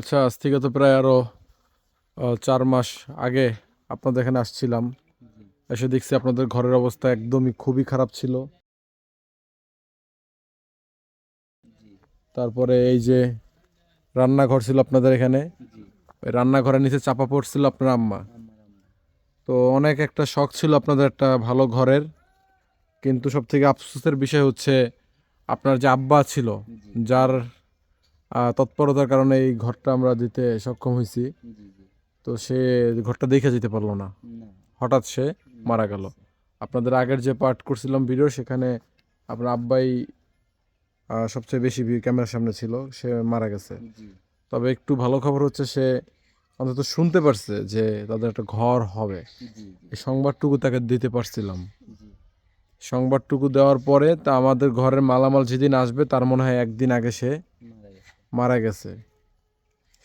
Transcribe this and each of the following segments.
আচ্ছা আজ থেকে তো প্রায় আরও আহ, চার মাস আগে আপনাদের এখানে আসছিলাম। এসে দেখছি আপনাদের ঘরের অবস্থা একদমই খুবই খারাপ ছিল। তারপরে এই যে রান্নাঘর ছিল আপনাদের এখানে। ওই রান্নাঘরের নিচে চাপা পড়ছিল আপনার আম্মা। তো অনেক একটা শখ ছিল আপনাদের একটা ভালো ঘরের। কিন্তু সব থেকে আফসোসের বিষয় হচ্ছে আপনার যে আব্বা ছিল যার তৎপরতার কারণে এই ঘরটা আমরা দিতে সক্ষম হয়েছি। তো সে ঘরটা দেখে যেতে পারল না। হঠাৎ সে মারা গেল। আপনাদের আগের যে পার্ট করছিলাম ভিডিও সেখানে আপনার আব্বাই সবচেয়ে বেশি ক্যামেরার সামনে ছিল সে মারা গেছে। তবে একটু ভালো খবর হচ্ছে সে অন্তত শুনতে পারছে যে তাদের একটা ঘর হবে। এই সংবাদটুকু তাকে দিতে পারছিলাম। সংবাদটুকু দেওয়ার পরে তা আমাদের ঘরের মালামাল যেদিন আসবে তার মনে হয় একদিন আগে সে মারা গেছে।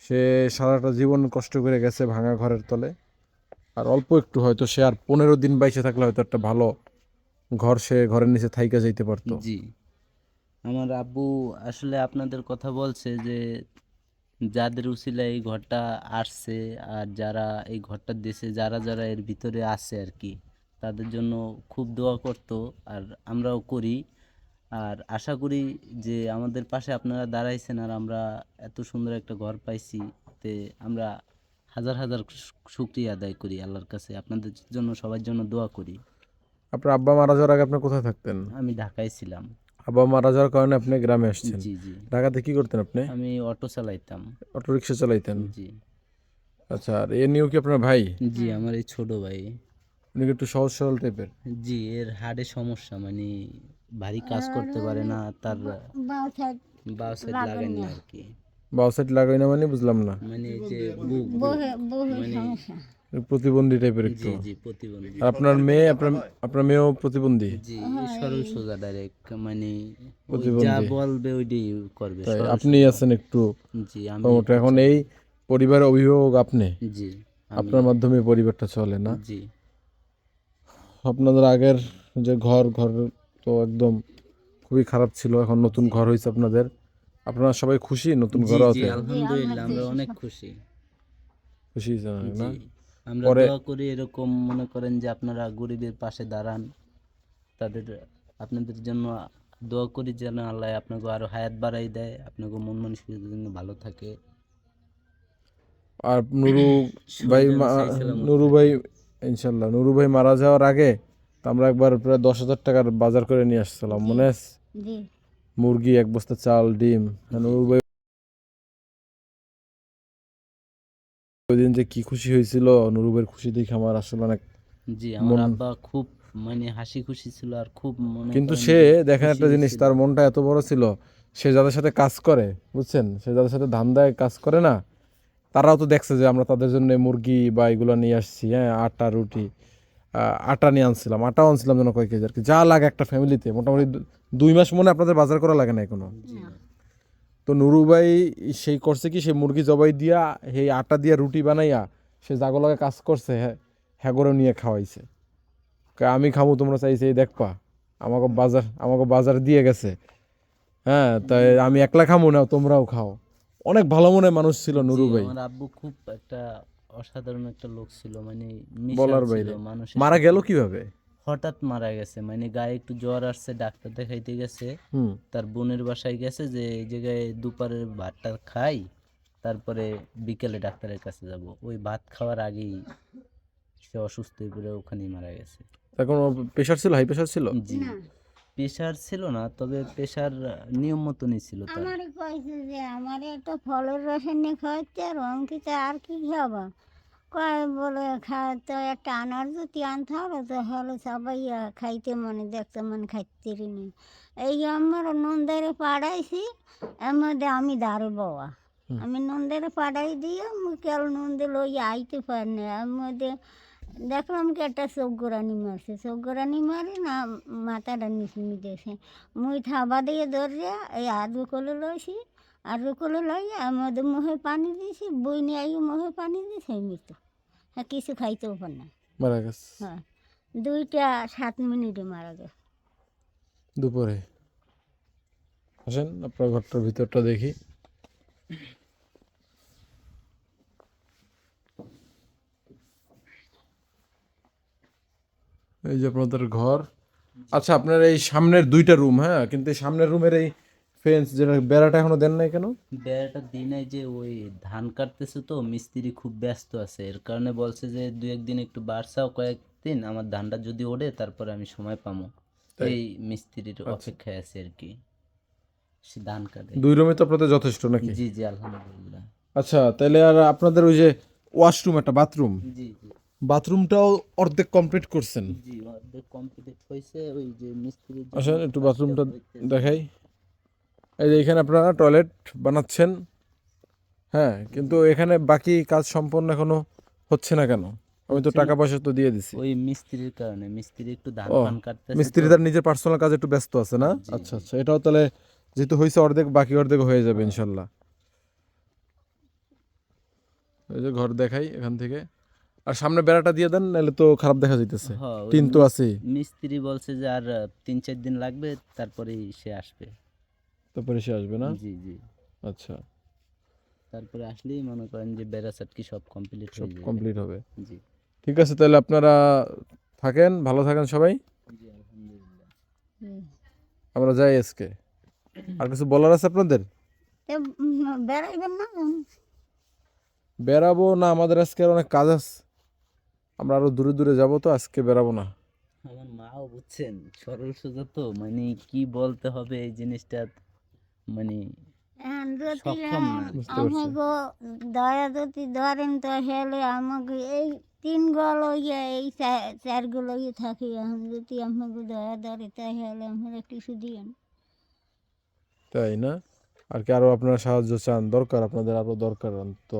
সে সারাটা জীবন কষ্ট করে গেছে ভাঙা ঘরের তলে। আর অল্প একটু হয়তো সে আর পনেরো দিন বাইসে থাকলে হয়তো একটা ভালো ঘর সে ঘরের নিচে থাইকা যাইতে পারতো। জি। আমার আব্বু আসলে আপনাদের কথা বলছে যে যাদের উসিলায় এই ঘরটা আসছে আর যারা এই ঘরটা দেশে যারা যারা এর ভিতরে আছে আর কি, তাদের জন্য খুব দোয়া করতো আর আমরাও করি। আর আশা করি যে আমাদের পাশে আপনারা দাঁড়াইছেন আর আমরা এত সুন্দর একটা ঘর পাইছি তে আমরা হাজার হাজার শুক্রিয়া আদায় করি আল্লাহর কাছে। আপনাদের জন্য সবার জন্য দোয়া করি। আপনার আব্বা মারা যাওয়ার আগে আপনি কোথায় থাকতেন? আমি ঢাকায় ছিলাম। আব্বা মারা যাওয়ার কারণে আপনি গ্রামে আসছেন? জি জি। ঢাকাতে কি করতেন আপনি? আমি অটো চালাইতাম। অটো রিক্সা চালাইতেন? জি। আচ্ছা আর এ নিয়েও কি আপনার ভাই? জি আমার এই ছোট ভাই। উনি একটু সহজ সরল টাইপের জি এর হাড়ে সমস্যা মানে ভারী কাজ করতে পারে না তার বাঁ সাইড বাউ সাইড আর কি। বাউ সাইড লাগাই না মানে বুঝলাম না। মানে যে বুক মানে প্রতিবন্ধী টাইপের একটু। জি জি প্রতিবন্ধী। আপনার মেয়ে আপনার আপনার মেয়েও প্রতিবন্ধী? জি সরল সোজা ডাইরেক্ট মানে যা বলবে ওইটাই করবে তাই আপনি আছেন একটু। জি আমি এখন এই পরিবারের অভিভাবক আপনি? জি আপনার মাধ্যমে পরিবারটা চলে না? জি। আপনাদের আগের যে ঘর ঘর তো একদম খুবই খারাপ ছিল। এখন নতুন ঘর হয়েছে আপনাদের। আপনারা সবাই খুশি? নতুন ঘর হতে আলহামদুলিল্লাহ আমরা অনেক খুশি। খুশি না? আমরা দোয়া করি এরকম মনে করেন যে আপনারা গরিবের পাশে দাঁড়ান। তাদের আপনাদের জন্য দোয়া করি যেন আল্লাহ আপনাকে আরও হায়াত বাড়াই দেয় আপনাকে মন মানসিকতার জন্য ভালো থাকে। আর নুরু ভাই নুরু ভাই ইনশাল্লাহ নুরু ভাই মারা যাওয়ার আগে তো আমরা একবার প্রায় দশ হাজার টাকার বাজার করে নিয়ে আসছিলাম। মনে আছে? মুরগি এক বস্তা চাল ডিম ওই দিন যে কি খুশি হয়েছিল নুরু ভাইয়ের খুশি দেখে আমার আসলে অনেক জি আমার আব্বা খুব মানে হাসি খুশি ছিল আর খুব মনে কিন্তু সে দেখেন একটা জিনিস তার মনটা এত বড় ছিল সে যাদের সাথে কাজ করে বুঝছেন? সে যাদের সাথে ধান্দায় কাজ করে না তারাও তো দেখছে যে আমরা তাদের জন্য মুরগি বা এগুলো নিয়ে আসছি হ্যাঁ আটা রুটি। আটা নিয়ে আনছিলাম আটাও আনছিলাম যেন কয়েক কেজি আর কি। যা লাগে একটা ফ্যামিলিতে মোটামুটি দুই মাস মনে আপনাদের বাজার করা লাগে না এখনও। তো নুরু ভাই সেই করছে কি সে মুরগি জবাই দিয়া সেই আটা দিয়া রুটি বানাইয়া সে জাগো লাগে কাজ করছে হ্যাঁ হ্যাঁ করে নিয়ে খাওয়াইছে। আমি খামু তোমরা চাইছে এই দেখপা আমাকে বাজার আমাকে বাজার দিয়ে গেছে। হ্যাঁ তাই আমি একলা খামু না তোমরাও খাও। অনেক ভালো মনে মানুষ ছিল নুরু ভাই। আব্বু খুব একটা অসাধারণ একটা লোক ছিল মানে বলার বাইরে। মানুষের মারা গেল কীভাবে? হঠাৎ মারা গেছে মানে গায়ে একটু জ্বর আসছে ডাক্তার দেখাইতে গেছে। তার বোনের বাসায় গেছে যে এই জায়গায় দুপুরের ভাতটা খাই তারপরে বিকেলে ডাক্তারের কাছে যাব। ওই ভাত খাওয়ার আগেই সে অসুস্থ হয়ে পড়ে ওখানেই মারা গেছে। এখন প্রেশার ছিল হাই প্রেশার ছিল? জি। প্রেশার ছিল না তবে প্রেশার নিয়ম মতনই ছিল তার। আমার কয়েছে যে আমার একটা ফলের রাসায়নিক খাওয়াচ্ছে আর অঙ্কিতে আর কি খাব কয় বলে খাওয়াতে একটা আনার যদি আনতে হবে তো হলো সবাই খাইতে মনে দেখতে মনে খাইতে নি এই আমার নন্দারে পাড়াইছি এর মধ্যে আমি দাঁড়ে বাবা। আমি নন্দারে পাড়াই দিয়ে মুখেল নন্দে লই আইতে পারিনি এর মধ্যে দেখলাম কি একটা চৌগরানি মারছে। চৌগরানি মারে না মাথাটা নিচে দিয়েছে মুই থাবা দিয়ে ধরে এই আদু করে লইছি আর কোনো লাগে আমাদের মুখে পানি দিয়েছি বই নিয়ে আগে মুখে পানি দিয়েছে মৃত হ্যাঁ কিছু খাইতেও পার না। মারা গেছে। হ্যাঁ দুইটা সাত মিনিটে মারা গেছে দুপুরে। আসেন আপনার ঘরটার ভিতরটা দেখি। এই যে আপনাদের ঘর। আচ্ছা আপনার এই সামনের দুইটা রুম হ্যাঁ? কিন্তু এই সামনের রুমের এই ফেন্স যেটা বেড়াটা এখনও দেন নাই কেন? বেড়াটা দিনে যে ওই ধান কাটতেছে তো মিস্ত্রি খুব ব্যস্ত আছে। এর কারণে বলছে যে দু একদিন একটু বাড়ছাও কয়েকদিন আমার ধানটা যদি ওঠে তারপরে আমি সময় পাবো। এই মিস্ত্রির অপেক্ষায় আছে আর কি। সে ধান কাটে। দুই রুমে তো আপনাদের যথেষ্ট নাকি? জি জি আলহামদুলিল্লাহ। আচ্ছা তাহলে আর আপনাদের ওই যে ওয়াশরুম একটা বাথরুম? জি জি। বাথরুমটাও অর্ধেক কমপ্লিট করছেন? জি অর্ধেক কমপ্লিট হয়েছে ওই যে মিস্ত্রির জন্য একটু বাথরুমটা। দেখাই। এই যে এখানে আপনারা টয়লেট বানাচ্ছেন। হ্যাঁ কিন্তু এখানে বাকি কাজ সম্পন্ন এখনও হচ্ছে না কেন? আমি তো টাকা পয়সা তো দিয়ে দিছি। ওই মিস্ত্রির কারণে মিস্ত্রি একটু ধান ও, ফান কাটতেছে মিস্ত্রি তার নিজের পার্সোনাল কাজে একটু ব্যস্ত আছে না? আচ্ছা আচ্ছা এটাও তাহলে যেহেতু হয়েছে অর্ধেক বাকি অর্ধেক হয়ে যাবে ইনশাল্লাহ। এই যে ঘর দেখাই এখান থেকে। আর সামনে বেড়াটা দিয়ে দেন নাহলে তো খারাপ দেখা যাইতেছে। হ্যাঁ, টিন তো আছে মিস্ত্রি বলছে যে আর তিন চার দিন লাগবে তারপরেই সে আসবে। তারপরে সে আসবে না? জি জি। আচ্ছা। তারপরে আসলেই মনে করেন যে বেড়াচাট কি সব কমপ্লিট সব হয়ে যাবে কমপ্লিট হবে। জি। ঠিক আছে তাহলে আপনারা থাকেন ভালো থাকেন সবাই। জি আলহামদুলিল্লাহ। আমরা যাই আজকে। আর কিছু বলার আছে আপনাদের? বেড়াইবেন না? বেরাবো না আমাদের আজকে অনেক কাজ আছে। আমরা আরও দূরে দূরে যাব তো আজকে বেরাবো না। আমার মাও বুঝছেন সরল সোজা তো মানে কি বলতে হবে এই জিনিসটা? মানে সক্ষম না। আমাকে দয়া যদি ধরেন তো হেলে আমাকে এই তিনগুলো ইয়ে এই চা- চারগুলো ইয়ে থাকি। এখন যদি আমাকে দয়া ধরে তাই হেলে আমরা কিছু দিয়েন। তাই না? আর কি আরও আপনারা সাহায্য চান? দরকার আপনাদের আরও দরকার তো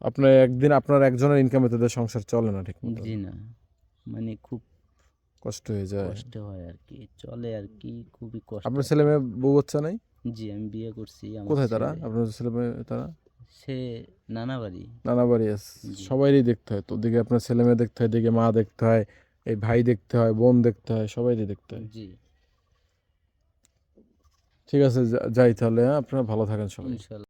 আপনার একদিন আপনার একজনের ইনকামে তাদের সংসার চলে না ঠিক জি না। মানে খুব কষ্ট হয়ে যায়। কষ্ট হয় আর কি চলে আর কি খুবই কষ্ট আপনার ছেলে মেয়ে বউ বাচ্চা নাই? জি আমি বিয়ে করছি কোথায় তারা? আপনার ছেলে মেয়ে তারা? সে নানা বাড়ি নানা বাড়ি আছে। সবাইরই দেখতে হয় তো ওদিকে আপনার ছেলে মেয়ে দেখতে হয় এদিকে মা দেখতে হয় এই ভাই দেখতে হয় বোন দেখতে হয় সবাইরই দেখতে হয়। জি। ঠিক আছে যাই তাহলে হ্যাঁ? আপনারা ভালো থাকেন সবাই।